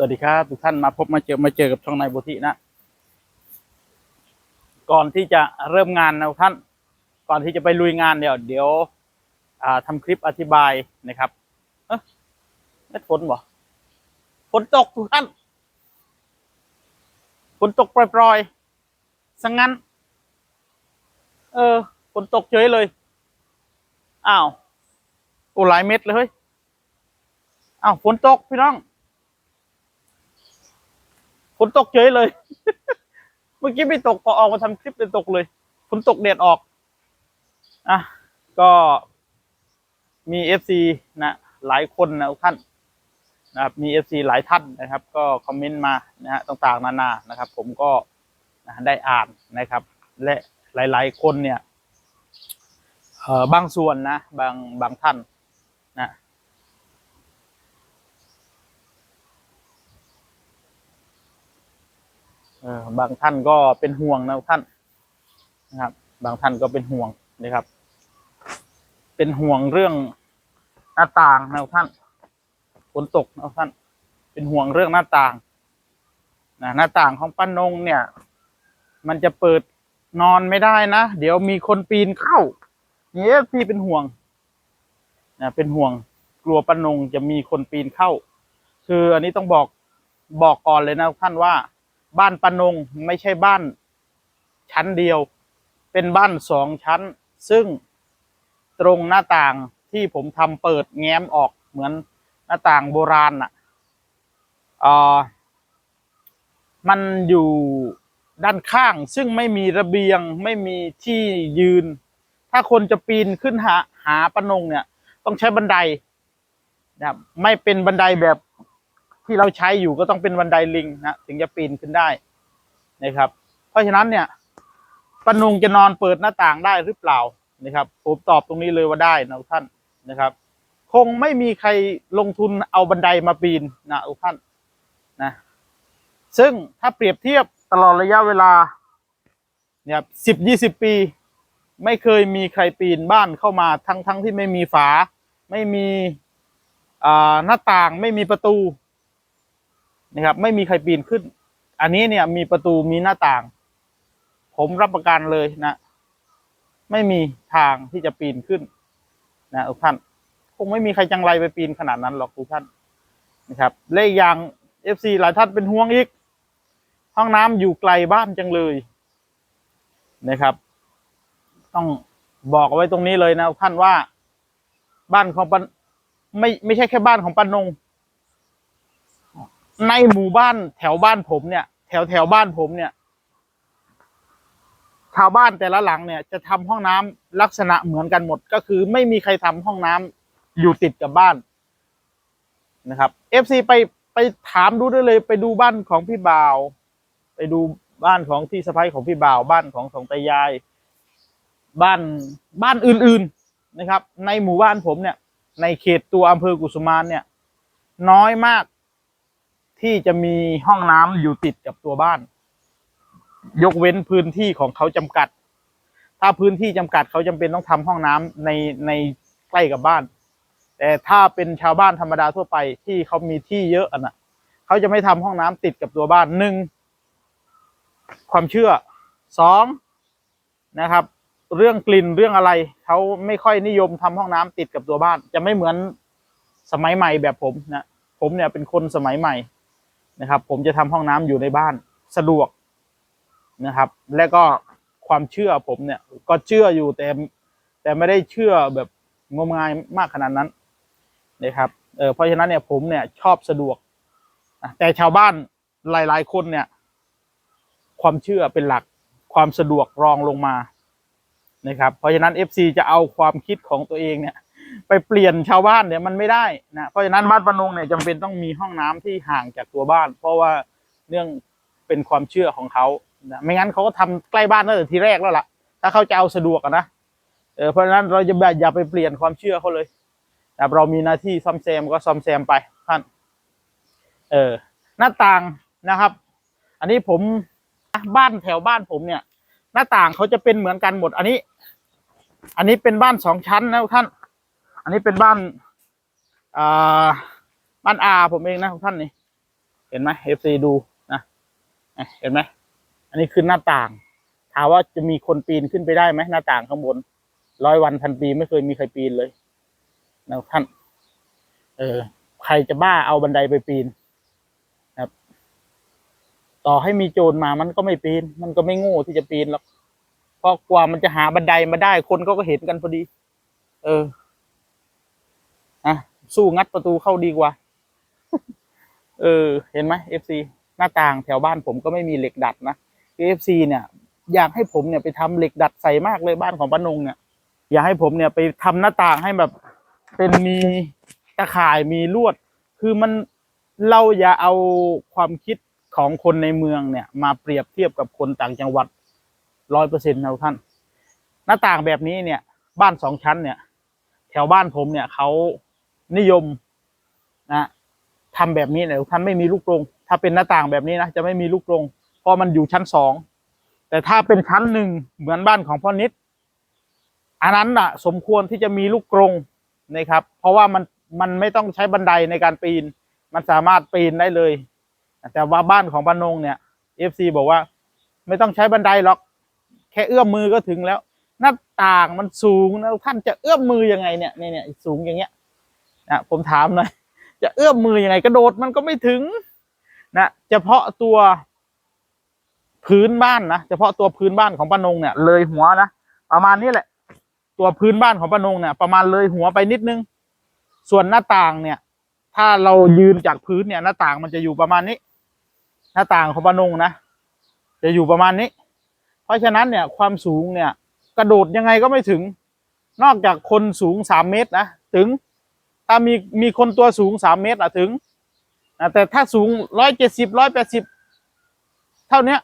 วัสดีครับทุกท่านมาพบมาเจอมาเจอกับช่องนายโบธินะ ก่อนที่จะเริ่มงานนะท่าน ก่อนที่จะไปลุยงานเดี๋ยว เดี๋ยวอ่าทำคลิปอธิบายนะครับเอ๊ะเม็ดฝนบ่ฝนตกทุกท่านฝนตกปล่อยๆสังงั้น เออฝนตกเฉยเลยอ้าวโอ้หลายเม็ดเลยเฮ้ยอ้าวฝนตกพี่น้อง ฝนตกเฉยเลย เมื่อกี้ไม่ตกพอออกมาทำคลิปเลยตกเลยฝนตกแดดออกอะก็มีเอฟซีนะหลายคนนะท่านนะครับมีเอฟซีหลายท่านนะครับ ก็คอมเมนต์มานะฮะต่างๆนานานะครับ ผมก็นะได้อ่านนะครับ และหลาย ๆ คนเนี่ยเอ่อบางส่วนนะ บางบางท่านนะ เออ บางท่านก็เป็นห่วงนะท่านนะครับ บางท่านก็เป็นห่วงนะครับ เป็นห่วงเรื่องหน้าต่างนะท่านฝนตกนะท่าน เป็นห่วงเรื่องหน้าต่างนะหน้าต่างของป้านงเนี่ย มันจะเปิดนอนไม่ได้นะ เดี๋ยวมีคนปีนเข้าเนี่ยพี่เป็นห่วงนะเป็นห่วงกลัวป้านงจะมีคนปีนเข้า คืออันนี้ต้องบอกบอกก่อนเลยนะท่านว่า บ้านปนงไม่ใช่บ้านชั้นเดียว เป็นบ้านสองชั้น ซึ่งตรงหน้าต่างที่ผมทำเปิดแง้มออกเหมือนหน้าต่างโบราณน่ะเออมันอยู่ด้านข้าง ซึ่งไม่มีระเบียงไม่มีที่ยืน ถ้าคนจะปีนขึ้นหาหาปนงเนี่ย ต้องใช้บันไดนะครับไม่เป็นบันไดแบบ ที่เราใช้อยู่ก็ต้องเป็นบันไดลิงนะถึงจะปีนขึ้นได้นะครับ เพราะฉะนั้นเนี่ยปนุงจะนอนเปิดหน้าต่างได้หรือเปล่านะครับผมตอบตรงนี้เลยว่าได้นะทุกท่านนะครับ คงไม่มีใครลงทุนเอาบันไดมาปีนนะทุกท่านนะซึ่งถ้าเปรียบเทียบตลอดระยะเวลาเนี่ยสิบยี่สิบปี ไม่เคยมีใครปีนบ้านเข้ามาทั้งทั้งที่ไม่มีฝา ไม่มีหน้าต่างไม่มีประตู นะครับ ไม่มีใครปีนขึ้น อันนี้เนี่ยมีประตูมีหน้าต่าง ผมรับประกันเลยนะ ไม่มีทางที่จะปีนขึ้น นะทุกท่าน คงไม่มีใครจังไรไปปีนขนาดนั้นหรอกทุกท่านนะครับเลขอย่างเอฟซีหลายท่านเป็นห่วงอีก ห้องน้ำอยู่ไกลบ้านจังเลยนะครับ ต้องบอกเอาไว้ตรงนี้เลยนะท่านว่า บ้านของปันไม่ไม่ใช่แค่บ้านของปันนง ในหมู่บ้านแถวบ้านผมเนี่ย แถวแถวบ้านผมเนี่ย ชาวบ้านแต่ละหลังเนี่ย จะทำห้องน้ำลักษณะเหมือนกันหมด ก็คือไม่มีใครทำห้องน้ำอยู่ติดกับบ้านนะครับเอฟซีไปไปถามดูได้เลย ไปดูบ้านของพี่บ่าว ไปดูบ้านของที่สะพ้ยของพี่บ่าว บ้านของสองตายาย บ้านบ้านอื่น ๆนะครับ ในหมู่บ้านผมเนี่ย ในเขตตัวอำเภอกุสุมานเนี่ย น้อยมาก ที่จะมีห้องน้ำอยู่ติดกับตัวบ้าน ยกเว้นพื้นที่ของเขาจำกัด ถ้าพื้นที่จำกัดเขาจำเป็นต้องทำห้องน้ำในในใกล้กับบ้าน แต่ถ้าเป็นชาวบ้านธรรมดาทั่วไปที่เขามีที่เยอะอะนะเขาจะไม่ทำห้องน้ำติดกับตัวบ้านหนึ่งความเชื่อสองนะครับ เรื่องกลิ่นเรื่องอะไรเขาไม่ค่อยนิยมทำห้องน้ำติดกับตัวบ้าน จะไม่เหมือนสมัยใหม่แบบผมนะผมเนี่ยเป็นคนสมัยใหม่ นะครับ ผมจะทำห้องน้ำอยู่ในบ้านสะดวกนะครับ และก็ความเชื่อผมเนี่ยก็เชื่ออยู่แต่แต่ไม่ได้เชื่อแบบงมงายมากขนาดนั้นนะครับเออเพราะฉะนั้นเนี่ยผมเนี่ยชอบสะดวก แต่ชาวบ้านหลาย ๆ คนเนี่ย ความเชื่อเป็นหลักความสะดวกรองลงมานะครับ เพราะฉะนั้น FC จะเอาความคิดของตัวเองเนี่ย ไปเปลี่ยนชาวบ้านเนี่ยมันไม่ได้นะเพราะฉะนั้นบ้านปนงเนี่ยจำเป็นต้องมีห้องน้ำที่ห่างจากตัวบ้าน เพราะว่าเรื่องเป็นความเชื่อของเขานะไม่งั้นเขาก็ทำใกล้บ้านตั้งแต่ทีแรกแล้วล่ะ ถ้าเขาจะเอาสะดวกนะเออเพราะฉะนั้นเราจะแบบอย่าไปเปลี่ยนความเชื่อเขาเลยนะเรามีหน้าที่ซ่อมแซมก็ซ่อมแซมไปท่านเออหน้าต่างนะครับ อันนี้ผมบ้านแถวบ้านผมเนี่ย หน้าต่างเขาจะเป็นเหมือนกันหมด อันนี้ อันนี้เป็นบ้านสองชั้นนะท่าน อันนี้เป็นบ้านอ่าบ้านอาผมเองนะท่านนี่เห็นไหมเอฟซีดูนะอะเห็นไหมอันนี้คือหน้าต่างถามว่าจะมีคนปีนขึ้นไปได้ไหมหน้าต่างข้างบนร้อยวันพันปีไม่เคยมีใครปีนเลยนะท่าน เออ ใครจะบ้าเอาบันไดไปปีนนะครับ ต่อให้มีโจรมามันก็ไม่ปีน มันก็ไม่โง่ที่จะปีนหรอกเพราะกว่ามันจะหาบันไดมาได้คนก็ก็เห็นกันพอดี เออ อะสู้งัดประตูเข้าดีกว่า เออ เห็นไหมเอฟซีหน้าต่างแถวบ้านผมก็ไม่มีเหล็กดัดนะเอฟซีเนี่ย อยากให้ผมเนี่ยไปทำเหล็กดัดใส่มากเลยบ้านของป้านงเนี่ย อยากให้ผมเนี่ยไปทำหน้าต่างให้แบบเป็นมีตะข่ายมีลวด คือมันเราอย่าเอาความคิดของคนในเมืองเนี่ย มาเปรียบเทียบกับคนต่างจังหวัดร้อยเปอร์เซ็นต์นะท่าน หน้าต่างแบบนี้เนี่ย บ้านสองชั้นเนี่ย แถวบ้านผมเนี่ยเขา นิยมนะทำแบบนี้เนี่ยท่านไม่มีลูกกรงถ้าเป็นหน้าต่างแบบนี้นะจะไม่มีลูกกรงเพราะมันอยู่ชั้นสองแต่ถ้าเป็นชั้นหนึ่งเหมือนบ้านของพ่อนิดอันนั้นอะ สมควรที่จะมีลูกกรงนะครับ เพราะว่ามันมันไม่ต้องใช้บันไดในการปีน มันสามารถปีนได้เลย แต่ว่าบ้านของปานงเนี่ยเอฟซีบอกว่า ไม่ต้องใช้บันไดหรอก แค่เอื้อมมือก็ถึงแล้ว หน้าต่างมันสูงนะท่านจะเอื้อมมือยังไงเนี่ยเนี่ยเนี่ยสูงอย่างเงี้ย นะผมถามหน่อย จะเอื้อมมือยังไงกระโดดมันก็ไม่ถึง นะเฉพาะตัวพื้นบ้านนะเฉพาะตัวพื้นบ้านของปานงเนี่ย เลยหัวนะประมาณนี้แหละ ตัวพื้นบ้านของปานงเนี่ย ประมาณเลยหัวไปนิดนึง ส่วนหน้าต่างเนี่ย ถ้าเรายืนจากพื้นเนี่ย หน้าต่างมันจะอยู่ประมาณนี้ หน้าต่างของปานงนะจะอยู่ประมาณนี้ เพราะฉะนั้นเนี่ยความสูงเนี่ย กระโดดยังไงก็ไม่ถึง นอกจากคนสูงสามเมตรนะถึง ถ้ามีมีคนตัวสูงสามเมตรอะถึงนะแต่ถ้าสูงร้อยเจ็ดสิบร้อยแปดสิบเท่าเนี้ย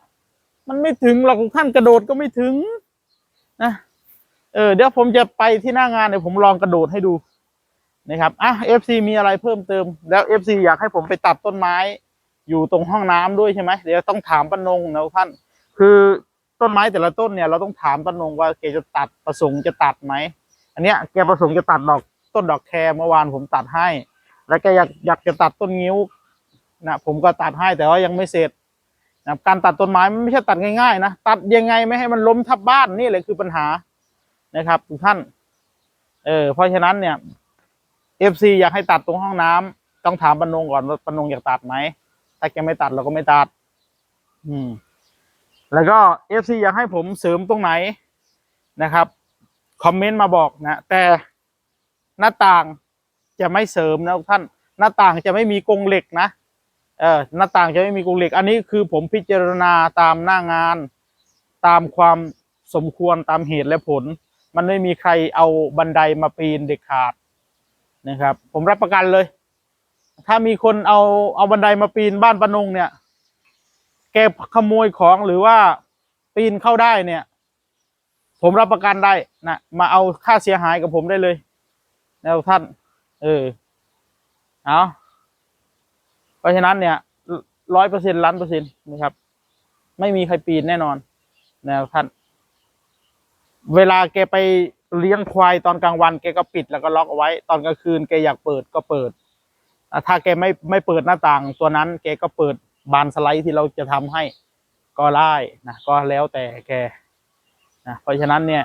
มันไม่ถึงหรอกท่านกระโดดก็ไม่ถึงนะเออเดี๋ยวผมจะไปที่หน้างานเดี๋ยวผมลองกระโดดให้ดูนะครับอะเอฟซีมีอะไรเพิ่มเติม แล้วเอฟซีอยากให้ผมไปตัดต้นไม้ อยู่ตรงห้องน้ำด้วยใช่ไหมเดี๋ยวต้องถามปานงนะท่าน คือต้นไม้แต่ละต้นเนี่ยเราต้องถามปานงว่าแกจะตัดประสงค์จะตัดไหมอันเนี้ยแกประสงค์จะตัดดอก ต้นดอกแคร์เมื่อวานผมตัดให้ แล้วแกอยากอยากจะตัดต้นงิ้วนะผมก็ตัดให้แต่ว่ายังไม่เสร็จนะการตัดต้นไม้มันไม่ใช่ตัดง่ายๆนะตัดยังไงไม่ให้มันล้มทับบ้านนี่แหละคือปัญหานะครับทุกท่านเออเพราะฉะนั้นเนี่ยเอฟซีอยากให้ตัดตรงห้องน้ำต้องถามปนงก่อนว่าปนงอยากตัดไหมถ้าแกไม่ตัดเราก็ไม่ตัด อืม แล้วก็เอฟซีอยากให้ผมเสริมตรงไหนนะครับ คอมเมนต์มาบอกนะ แต่ หน้าต่างจะไม่เสริมนะท่าน หน้าต่างจะไม่มีกรงเหล็กนะเออหน้าต่างจะไม่มีกรงเหล็ก อันนี้คือผมพิจารณาตามหน้างาน ตามความสมควรตามเหตุและผล มันไม่มีใครเอาบันไดมาปีนเด็ดขาดนะครับ ผมรับประกันเลย ถ้ามีคนเอาเอาบันไดมาปีนบ้านปนงเนี่ย แกขโมยของหรือว่าปีนเข้าได้เนี่ย ผมรับประกันได้นะมาเอาค่าเสียหายกับผมได้เลย นะท่าน เออ เอาเพราะฉะนั้นเนี่ยร้อยเปอร์เซ็นต์ล้านเปอร์เซ็นต์นะครับ ไม่มีใครปีนแน่นอนนะท่าน เวลาแกไปเลี้ยงควายตอนกลางวันแกก็ปิดแล้วก็ล็อกเอาไว้ ตอนกลางคืนแกอยากเปิดก็เปิดถ้าแกไม่ไม่เปิดหน้าต่างตัวนั้น แกก็เปิดบานสไลด์ที่เราจะทำให้ก็ได้นะก็แล้วแต่แกนะเพราะฉะนั้นเนี่ย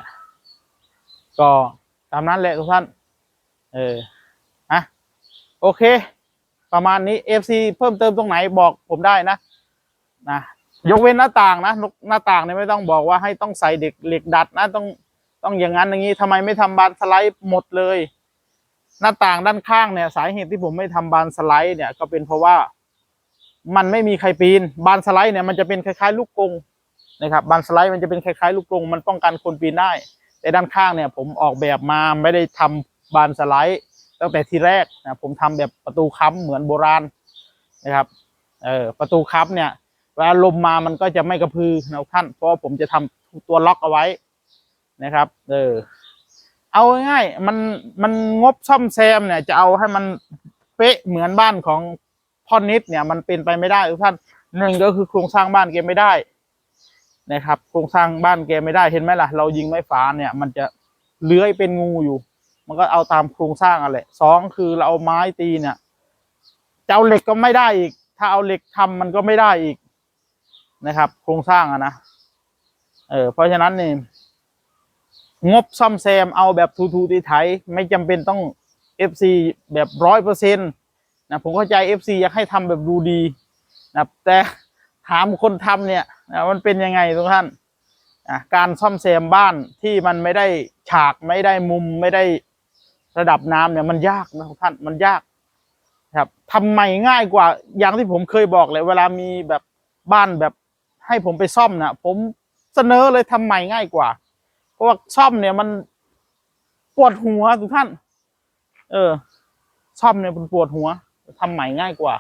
ก็ตามนั้นแหละทุกท่าน เอออะโอเค ประมาณนี้ FC เพิ่มเติมตรงไหนบอกผมได้นะนะยกเว้นหน้าต่างนะหน้าต่างเนี่ยไม่ต้องบอกว่าให้ต้องใส่เด็กเหล็กดัดนะต้องต้องอย่างนั้นอย่างนี้ทำไมไม่ทำบานสไลด์หมดเลย หน้าต่างด้านข้างเนี่ย สาเหตุที่ผมไม่ทำบานสไลด์เนี่ย ก็เป็นเพราะว่ามันไม่มีใครปีน บานสไลด์เนี่ยมันจะเป็นคล้ายๆ ลูกกรงนะครับบานสไลด์มันจะเป็นคล้ายๆ ลูกกรงมันป้องกันคนปีนได้ แต่ด้านข้างเนี่ย ผมออกแบบมาไม่ได้ทำ บานสไลด์ตั้งแต่ทีแรกนะผมทำแบบประตูค้ำเหมือนโบราณนะครับเออประตูค้ำเนี่ยเวลาลมมามันก็จะไม่กระพือนะท่าน เพราะผมจะทำตัวล็อกเอาไว้นะครับ เออ เอาง่ายมันมันงบซ่อมแซมเนี่ย จะเอาให้มันเป๊ะเหมือนบ้านของพ่อนิดเนี่ย มันเป็นไปไม่ได้ทุกท่านหนึ่งก็คือโครงสร้างบ้านแกไม่ได้นะครับ โครงสร้างบ้านแกไม่ได้เห็นไหมล่ะ เรายิงไม้ฝาเนี่ย มันจะเลื้อยเป็นงูอยู่ มันก็เอาตามโครงสร้างอะไรสองคือเราเอาไม้ตีเนี่ยจะเอาเหล็กก็ไม่ได้อีก ถ้าเอาเหล็กทำมันก็ไม่ได้อีกนะครับ โครงสร้างอะนะเออเพราะฉะนั้นนี่งบซ่อมแซมเอาแบบทูๆที่ไทยไม่จำเป็นต้อง FC แบบร้อยเปอร์เซ็นต์นะผมเข้าใจ FC อยากให้ทำแบบดูดีนะแต่ถามคนทำเนี่ยนะมันเป็นยังไงทุกท่านอะการซ่อมแซมบ้านที่มันไม่ได้ฉากไม่ได้มุมไม่ได้ ระดับน้ำเนี่ยมันยากนะท่านมันยากครับทำใหม่ง่ายกว่าอย่างที่ผมเคยบอกเลยเวลามีแบบบ้านแบบให้ผมไปซ่อมนะผมเสนอเลยทำใหม่ง่ายกว่า เพราะว่าซ่อมเนี่ยมันปวดหัวทุกท่าน เออ ซ่อมเนี่ยมันปวดหัวทำใหม่ง่ายกว่า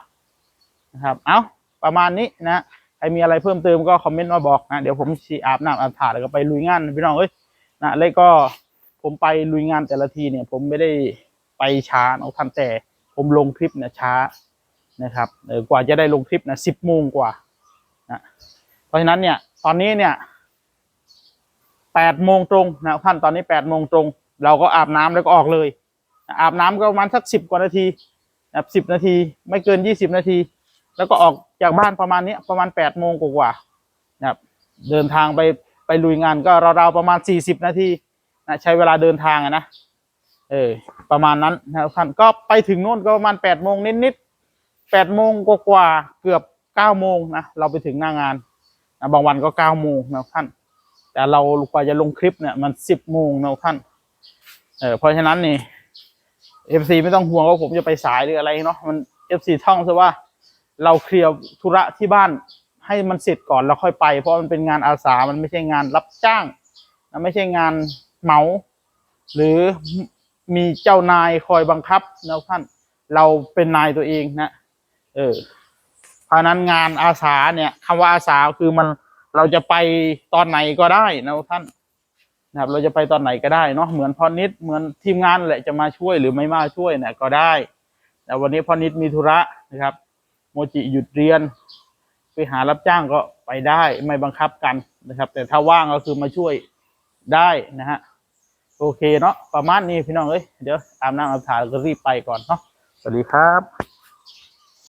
นะครับ เอาประมาณนี้นะใครมีอะไรเพิ่มเติมก็คอมเมนต์มาบอกนะ เดี๋ยวผมชีอาบน้ำอาบถ่านแล้วก็ไปลุยงานพี่น้องเอ้ยนะแล้วก็ ผมไปลุยงานแต่ละทีเนี่ย ผมไม่ได้ไปช้าเอาทำแต่ผมลงคลิปเนี่ยช้านะครับกว่าจะได้ลงคลิปนะสิบโมงกว่านะเพราะฉะนั้นเนี่ยตอนนี้เนี่ยแปดโมงตรงนะท่านตอนนี้แปดโมงตรง เราก็อาบน้ำแล้วก็ออกเลยอาบน้ำก็ประมาณสักสิบกว่านาทีนะสิบนาที ไม่เกินยี่สิบนาที แล้วก็ออกจากบ้านประมาณนี้ประมาณแปดโมงกว่านะครับเดินทางไปไปลุยงานก็ราวๆประมาณสี่สิบนาที นะใช้เวลาเดินทางอะนะ เออ ประมาณนั้นนะท่านก็ไปถึงโน่นก็ประมาณแปดโมงนิดๆแปดโมงกว่าเกือบเก้าโมงนะเราไปถึงหน้างานนะบางวันก็เก้าโมงนะท่าน แต่เรากว่าจะลงคลิปเนี่ยมันสิบโมงนะท่าน เออเพราะฉะนั้นนี่เอฟซีไม่ต้องห่วงว่าผมจะไปสายหรืออะไรเนาะมันเอฟซีท่องซะว่าเราเคลียร์ธุระที่บ้านให้มันเสร็จก่อนแล้วค่อยไป เพราะมันเป็นงานอาสามันไม่ใช่งานรับจ้างนะไม่ใช่งาน เมา หรือมีเจ้านายคอยบังคับนะท่าน เราเป็นนายตัวเองนะ เออเพราะฉะนั้นงานอาสาเนี่ยคำว่าอาสาคือมันเราจะไปตอนไหนก็ได้นะท่านนะครับเราจะไปตอนไหนก็ได้เนาะเหมือนพอนิดเหมือนทีมงานแหละจะมาช่วยหรือไม่มาช่วยเนี่ยก็ได้ แต่วันนี้พอนิดมีธุระนะครับ โมจิหยุดเรียน ไปหารับจ้างก็ไปได้ไม่บังคับกันนะครับ แต่ถ้าว่างก็คือมาช่วยได้นะฮะ โอเคเนาะประมาณนี้พี่น้องเอ้ยเดี๋ยวอาบน้ำอาบถ่ายแล้วก็รีบไปก่อนเนาะสวัสดีครับ